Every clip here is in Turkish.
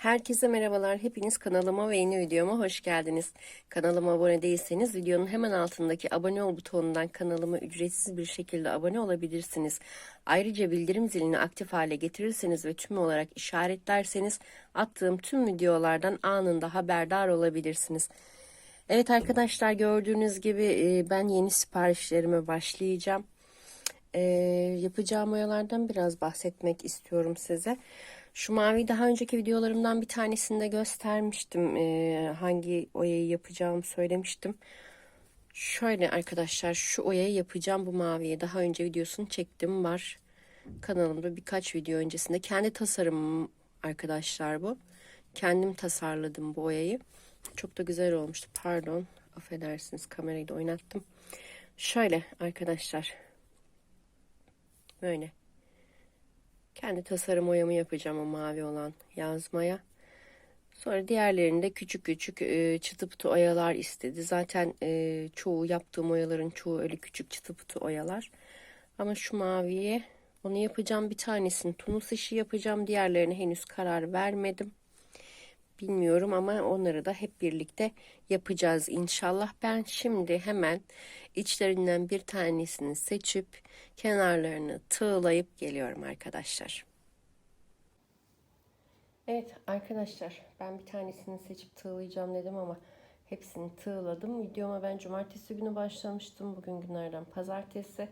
Herkese merhabalar. Hepiniz kanalıma ve yeni videoma hoş geldiniz. Kanalıma abone değilseniz videonun hemen altındaki abone ol butonundan kanalıma ücretsiz bir şekilde abone olabilirsiniz. Ayrıca bildirim zilini aktif hale getirirseniz ve tüm olarak işaretlerseniz attığım tüm videolardan anında haberdar olabilirsiniz. Evet arkadaşlar gördüğünüz gibi e, ben yeni siparişlerime başlayacağım. E, yapacağım oyalardan biraz bahsetmek istiyorum size. Şu mavi daha önceki videolarımdan bir tanesinde göstermiştim. Ee, hangi oyayı yapacağımı söylemiştim. Şöyle arkadaşlar şu oyayı yapacağım bu maviye. Daha önce videosunu çektim var. Kanalımda birkaç video öncesinde. Kendi tasarımım arkadaşlar bu. Kendim tasarladım bu oyayı. Çok da güzel olmuştu. Pardon. Affedersiniz kamerayı da oynattım. Şöyle arkadaşlar. Böyle. Kendi tasarım oyamı yapacağım o mavi olan yazmaya. Sonra diğerlerinde küçük küçük e, çıtı pıtı oyalar istedi. Zaten e, çoğu yaptığım oyaların çoğu öyle küçük çıtı pıtı oyalar. Ama şu maviye onu yapacağım. Bir tanesini tunus işi yapacağım. Diğerlerine henüz karar vermedim. Bilmiyorum ama onları da hep birlikte yapacağız inşallah. Ben şimdi hemen içlerinden bir tanesini seçip kenarlarını tığlayıp geliyorum arkadaşlar. Evet arkadaşlar ben bir tanesini seçip tığlayacağım dedim ama hepsini tığladım. Videoma ben cumartesi günü başlamıştım. Bugün günlerden pazartesi.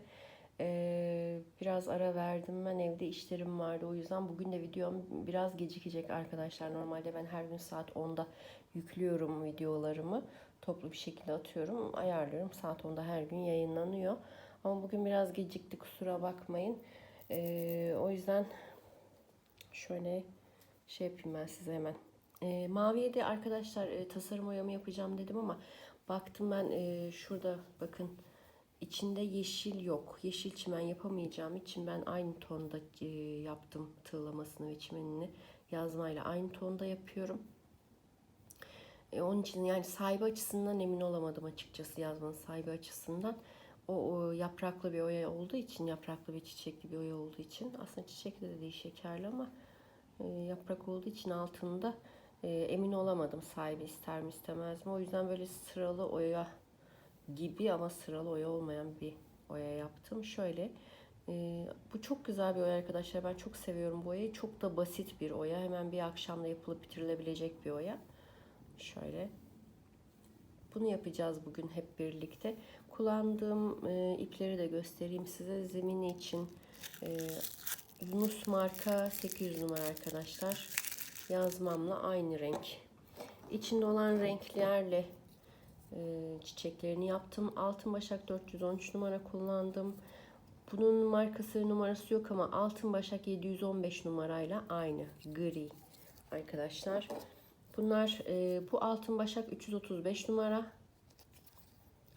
Ee, biraz ara verdim ben evde işlerim vardı o yüzden bugün de videom biraz gecikecek arkadaşlar. Normalde ben her gün saat 10'da yüklüyorum videolarımı toplu bir şekilde atıyorum ayarlıyorum saat 10'da her gün yayınlanıyor. Ama bugün biraz gecikti kusura bakmayın. Ee, o yüzden şöyle şey yapayım ben size hemen. E, maviye de arkadaşlar e, tasarım oyamı yapacağım dedim ama baktım ben e, şurada bakın İçinde yeşil yok. Yeşil çimen yapamayacağım için ben aynı tonda e, yaptım tığlamasını ve çimenini. Yazmayla aynı tonda yapıyorum. E, onun için yani sahibi açısından emin olamadım açıkçası yazmanın sahibi açısından. O, o yapraklı bir oya olduğu için, yapraklı ve çiçekli bir oya olduğu için aslında çiçekli de değil şekerli ama e, yaprak olduğu için altında e, emin olamadım sahibi ister mi istemez mi. O yüzden böyle sıralı oya gibi ama sıralı oya olmayan bir oya yaptım. Şöyle e, bu çok güzel bir oya arkadaşlar. Ben çok seviyorum bu oyayı. Çok da basit bir oya. Hemen bir akşamda yapılıp bitirilebilecek bir oya. Şöyle. Bunu yapacağız bugün hep birlikte. Kullandığım e, ipleri de göstereyim size. Zemini için e, Yunus marka 800 numara arkadaşlar. Yazmamla aynı renk. İçinde olan renklerle çiçeklerini yaptım. Altın Başak 413 numara kullandım. Bunun markası numarası yok ama Altın Başak 715 numarayla aynı gri arkadaşlar. Bunlar e, bu Altın Başak 335 numara.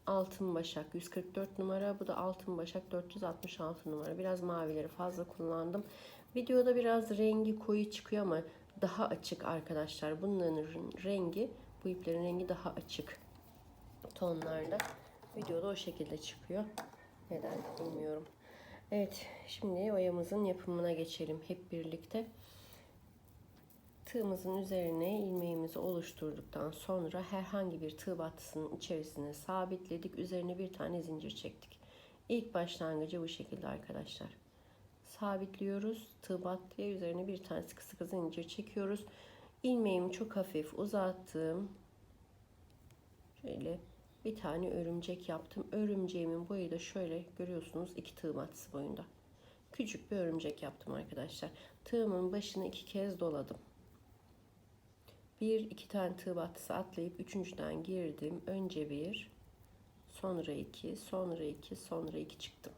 Altın Başak 144 numara. Bu da Altın Başak 466 numara. Biraz mavileri fazla kullandım. Videoda biraz rengi koyu çıkıyor ama daha açık arkadaşlar. Bunların rengi, bu iplerin rengi daha açık tonlarda. Videoda o şekilde çıkıyor. Neden bilmiyorum. Evet şimdi oyamızın yapımına geçelim hep birlikte. Tığımızın üzerine ilmeğimizi oluşturduktan sonra herhangi bir tığ battısının içerisine sabitledik. Üzerine bir tane zincir çektik. İlk başlangıcı bu şekilde arkadaşlar. Sabitliyoruz. Tığ battıya üzerine bir tane sıkı sıkı zincir çekiyoruz. İlmeğimi çok hafif uzattım. Şöyle bir tane örümcek yaptım. Örümceğimin boyu da şöyle görüyorsunuz iki tığ batısı boyunda. Küçük bir örümcek yaptım arkadaşlar. Tığımın başını iki kez doladım. Bir iki tane tığ batısı atlayıp üçüncüden girdim. Önce bir, sonra iki, sonra iki, sonra iki çıktım.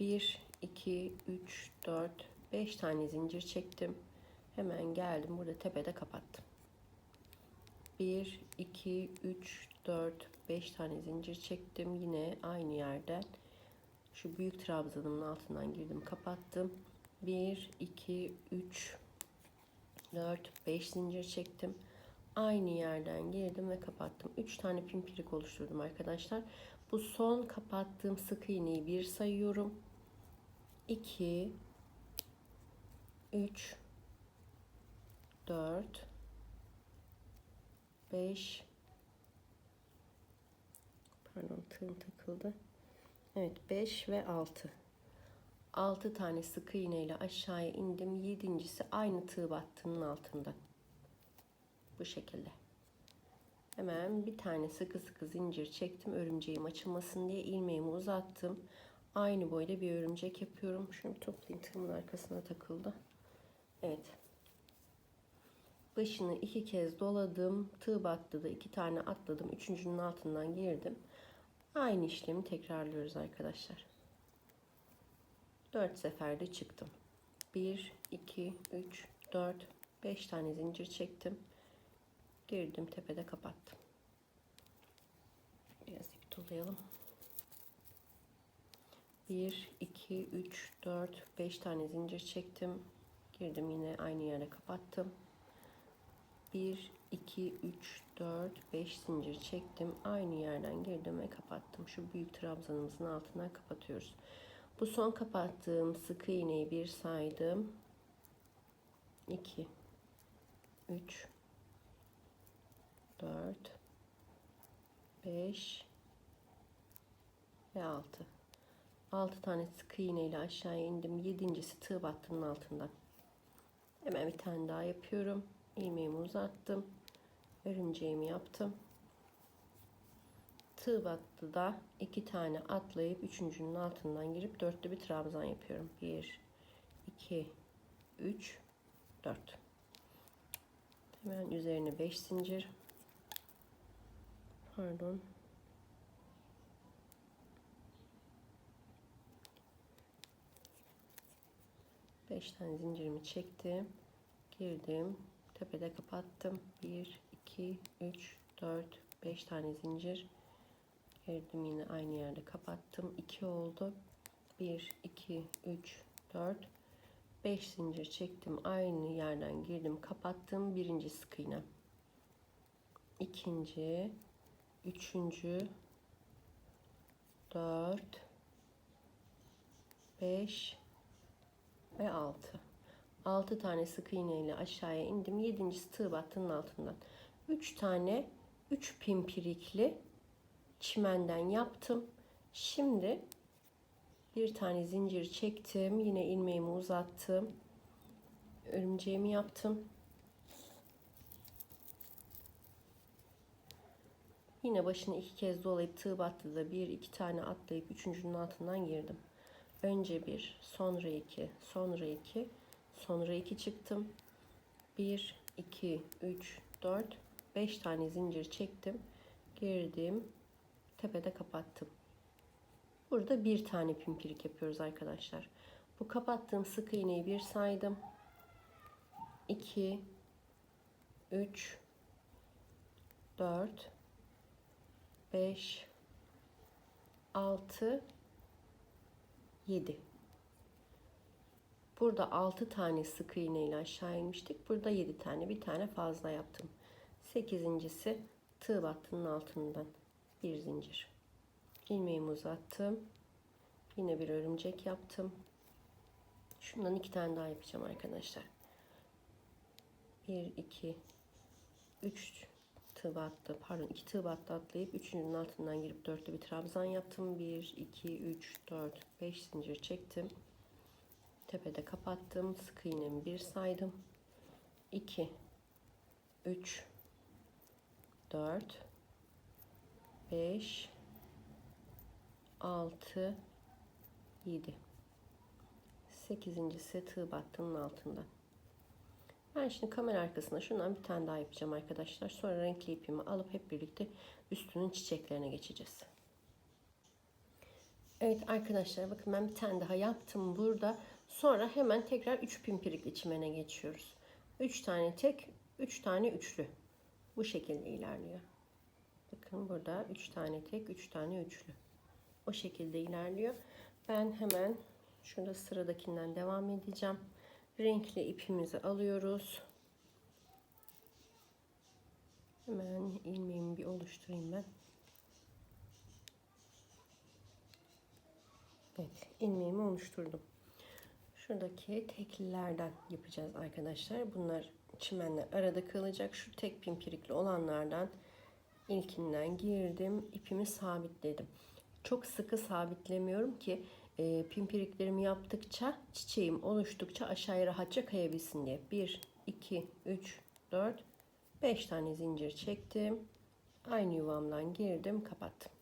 Bir, iki, üç, dört, beş tane zincir çektim. Hemen geldim burada tepede kapattım. 1, 2, 3, 4, 5 tane zincir çektim. Yine aynı yerden şu büyük trabzanımın altından girdim kapattım. 1, 2, 3, 4, 5 zincir çektim. Aynı yerden girdim ve kapattım. 3 tane pimpirik oluşturdum arkadaşlar. Bu son kapattığım sık iğneyi bir sayıyorum. 2 3 4 5 pardon tığım takıldı. Evet 5 ve 6. 6 tane sık iğne ile aşağıya indim. Yedincisi aynı tığ battının altında. Bu şekilde. Hemen bir tane sıkı sıkı zincir çektim. Örümceğim açılmasın diye ilmeğimi uzattım. Aynı boyda bir örümcek yapıyorum. Bir toplayayım. Tığımın arkasına takıldı. Evet. Başını iki kez doladım. Tığ battı da iki tane atladım. Üçüncünün altından girdim. Aynı işlemi tekrarlıyoruz arkadaşlar. 4 seferde çıktım. 1, 2, 3, 4, 5 tane zincir çektim. Girdim tepede kapattım. Biraz ip dolayalım. 1, 2, 3, 4, 5 tane zincir çektim. Girdim yine aynı yere kapattım. 1, 2, 3, 4, 5 zincir çektim. Aynı yerden girdim ve kapattım. Şu büyük trabzanımızın altından kapatıyoruz. Bu son kapattığım sık iğneyi bir saydım. 2 3 4 5 ve 6 6 tane sık iğne ile aşağıya indim. Yedincisi tığ battının altından. Hemen bir tane daha yapıyorum. İlmeğimi uzattım. Örümceğimi yaptım. Tığ battı da iki tane atlayıp üçüncünün altından girip dörtlü bir trabzan yapıyorum. 1 2 3 4 Hemen üzerine 5 zincir. Pardon. Beş tane zincirimi çektim. Girdim. Tepede kapattım. 1, 2, 3, 4, 5 tane zincir. Girdim yine aynı yerde kapattım. 2 oldu. 1, 2, 3, 4, 5 zincir çektim. Aynı yerden girdim. Kapattım. Birinci sık iğne. İkinci, üçüncü, 4, 5 ve 6. 6 tane sık iğne ile aşağıya indim. Yedincisi tığ battının altından. 3 tane 3 pimpirikli çimenden yaptım. Şimdi bir tane zincir çektim. Yine ilmeğimi uzattım. Örümceğimi yaptım. Yine başını iki kez dolayıp tığ battı da bir iki tane atlayıp üçüncünün altından girdim. Önce bir, sonra iki, sonra iki, sonra iki çıktım. Bir, iki, üç, dört, beş tane zincir çektim. Girdim. Tepede kapattım. Burada bir tane pimpirik yapıyoruz arkadaşlar. Bu kapattığım sık iğneyi bir saydım. 2 3 4 5 6 7 Burada 6 tane sık iğne ile aşağı inmiştik. Burada 7 tane. Bir tane fazla yaptım. 8.si tığ battının altından bir zincir. ilmeğimi uzattım. Yine bir örümcek yaptım. Şundan iki tane daha yapacağım arkadaşlar. 1 2 3 tığ battı. Pardon, iki tığ battı atlayıp üçüncünün altından girip dörtlü bir trabzan yaptım. 1 2 3 4 5 zincir çektim. Tepede kapattım. Sık iğnemi bir saydım. 2 3 4 5 6 7 8.si tığ battının altında. Ben şimdi kamera arkasına şundan bir tane daha yapacağım arkadaşlar. Sonra renkli ipimi alıp hep birlikte üstünün çiçeklerine geçeceğiz. Evet arkadaşlar bakın ben bir tane daha yaptım burada. Sonra hemen tekrar 3 pimpirikli çimene geçiyoruz. 3 tane tek, 3 tane üçlü. Bu şekilde ilerliyor. Bakın burada 3 tane tek, 3 tane üçlü. O şekilde ilerliyor. Ben hemen şurada sıradakinden devam edeceğim. Renkli ipimizi alıyoruz. Hemen ilmeğimi bir oluşturayım ben. Evet, ilmeğimi oluşturdum. Şuradaki teklilerden yapacağız arkadaşlar. Bunlar çimenler arada kalacak. Şu tek pimpirikli olanlardan ilkinden girdim. ipimi sabitledim. Çok sıkı sabitlemiyorum ki e, pimpiriklerimi yaptıkça çiçeğim oluştukça aşağıya rahatça kayabilsin diye. 1, 2, 3, 4, 5 tane zincir çektim. Aynı yuvamdan girdim kapattım.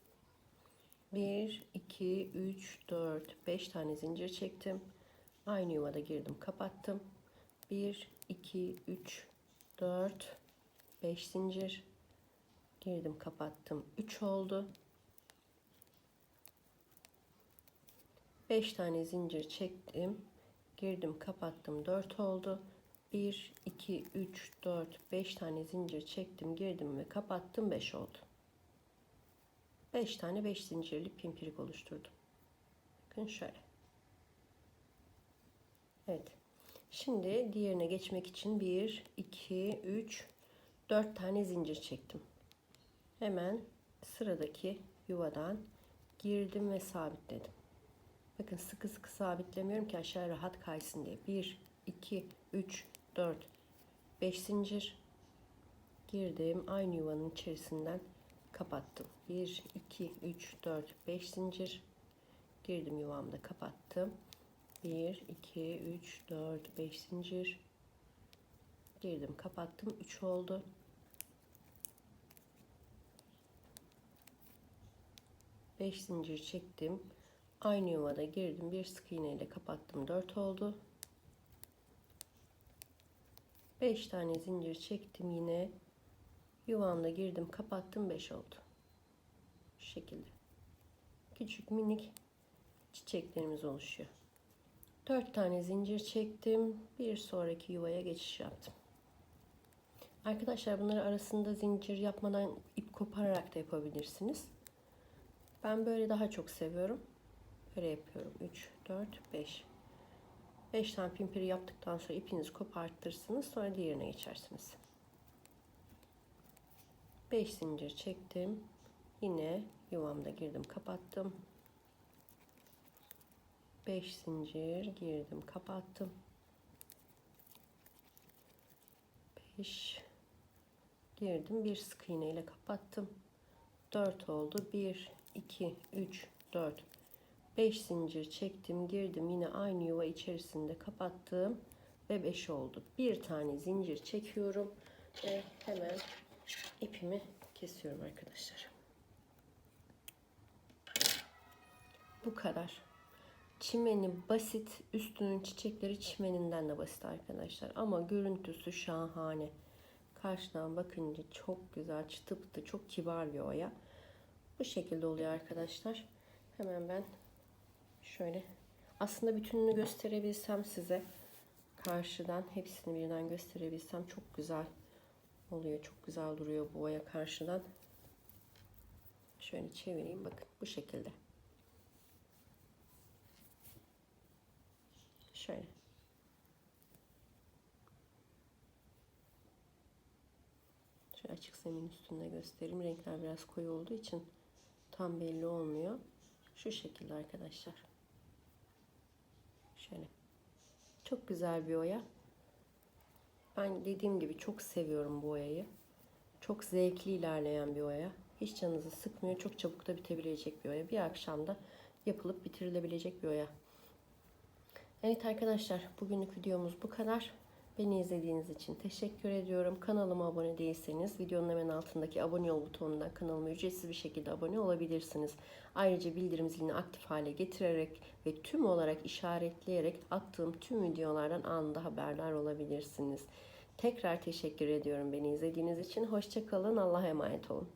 1, 2, 3, 4, 5 tane zincir çektim. Aynı yuvada girdim kapattım. 1, 2, 3, 4, 5 zincir. Girdim kapattım. 3 oldu. 5 tane zincir çektim. Girdim kapattım. 4 oldu. 1, 2, 3, 4, 5 tane zincir çektim. Girdim ve kapattım. 5 oldu. 5 tane 5 zincirli pimpirik oluşturdum. Bakın şöyle. Evet. Şimdi diğerine geçmek için 1, 2, 3, 4 tane zincir çektim. Hemen sıradaki yuvadan girdim ve sabitledim. Bakın sıkı sıkı sabitlemiyorum ki aşağı rahat kaysın diye. 1, 2, 3, 4, 5 zincir girdim. Aynı yuvanın içerisinden kapattım. 1, 2, 3, 4, 5 zincir girdim yuvamda kapattım. 1, 2, 3, 4, 5 zincir girdim kapattım. 3 oldu. Beş zincir çektim. Aynı yuvada girdim. Bir sık iğne ile kapattım. 4 oldu. 5 tane zincir çektim yine. Yuvamda girdim, kapattım. 5 oldu. Şu şekilde. Küçük minik çiçeklerimiz oluşuyor. 4 tane zincir çektim. Bir sonraki yuvaya geçiş yaptım. Arkadaşlar bunları arasında zincir yapmadan ip kopararak da yapabilirsiniz. Ben böyle daha çok seviyorum. Böyle yapıyorum. 3, 4, 5. 5 tane pimpiri yaptıktan sonra ipinizi kopartırsınız. Sonra diğerine geçersiniz. 5 zincir çektim. Yine yuvamda girdim kapattım. 5 zincir girdim kapattım. 5 girdim bir sık iğne ile kapattım. 4 oldu. 1 2 3 4 5 zincir çektim girdim yine aynı yuva içerisinde kapattım ve 5 oldu bir tane zincir çekiyorum ve hemen ipimi kesiyorum arkadaşlar bu kadar çimeni basit üstünün çiçekleri çimeninden de basit arkadaşlar ama görüntüsü şahane karşıdan bakınca çok güzel çıtı pıtı çok kibar bir oya bu şekilde oluyor arkadaşlar hemen ben Şöyle. Aslında bütününü gösterebilsem size karşıdan hepsini birden gösterebilsem çok güzel oluyor. Çok güzel duruyor bu boya karşıdan. Şöyle çevireyim bakın bu şekilde. Şöyle. Şöyle açık zemin üstünde göstereyim. Renkler biraz koyu olduğu için tam belli olmuyor. Şu şekilde arkadaşlar. Şöyle. Çok güzel bir oya. Ben dediğim gibi çok seviyorum bu oyayı. Çok zevkli ilerleyen bir oya. Hiç canınızı sıkmıyor. Çok çabuk da bitebilecek bir oya. Bir akşamda yapılıp bitirilebilecek bir oya. Evet arkadaşlar bugünlük videomuz bu kadar. Beni izlediğiniz için teşekkür ediyorum. Kanalıma abone değilseniz videonun hemen altındaki abone ol butonundan kanalıma ücretsiz bir şekilde abone olabilirsiniz. Ayrıca bildirim zilini aktif hale getirerek ve tüm olarak işaretleyerek attığım tüm videolardan anında haberdar olabilirsiniz. Tekrar teşekkür ediyorum beni izlediğiniz için. Hoşçakalın. Allah'a emanet olun.